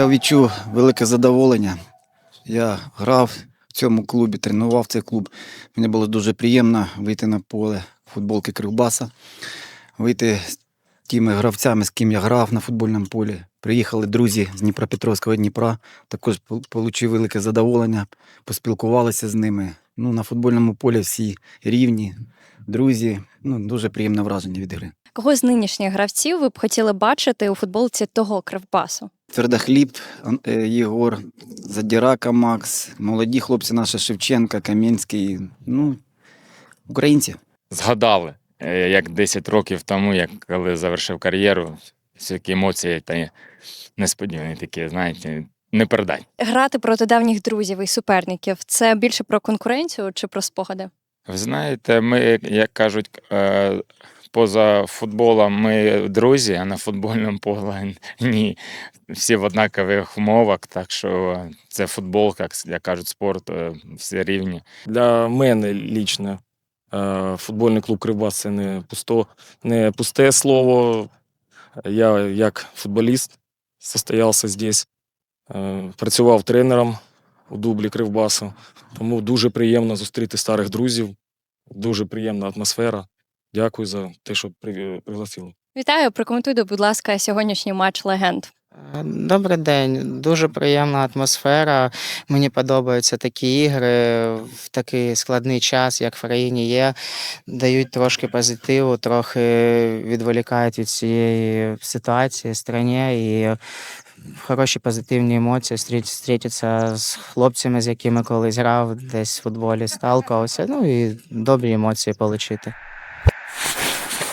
Я відчув велике задоволення. Я грав в цьому клубі, тренував цей клуб. Мені було дуже приємно вийти на поле футболки Кривбаса, вийти з тими гравцями, з ким я грав на футбольному полі. Приїхали друзі з Дніпропетровського Дніпра. Також отримав велике задоволення, поспілкувалися з ними. Ну, на футбольному полі всі рівні, друзі. Ну, дуже приємне враження від гри. Кого з нинішніх гравців ви б хотіли бачити у футболці того кривбасу? Твердохліб, е, Єгор, Задірака Макс, молоді хлопці наші Шевченка, Кам'янський. Ну, українці. згадали, е, як 10 років тому, як коли завершив кар'єру, всякі емоції та несподівані такі, знаєте, не передать. Грати проти давніх друзів і суперників це більше про конкуренцію чи про спогади? Ви знаєте, ми, як кажуть, е, поза футболом ми друзі, а на футбольному полі ні. Всі в однакових умовах, так що це футбол, як, кажуть, спорт, е, всі рівні. Для мене лічно е, футбольний клуб Кривбас це не пусто, не пусте слово. Я як футболіст состоявся здесь, е, працював тренером у дублі Кривбасу. Тому дуже приємно зустріти старих друзів. Дуже приємна атмосфера. Дякую за те, що при- пригласили. Вітаю, прокоментуйте, будь ласка, сьогоднішній матч легенд. Е, Добрий день, дуже приємна атмосфера. Мені подобаються такі ігри в такий складний час, як в країні є. Дають трошки позитиву, трохи відволікають від цієї ситуації страні і хороші позитивні емоції. Стріт- Зустрітися з хлопцями, з якими колись грав, десь в футболі сталкувався. Ну і добрі емоції отримати.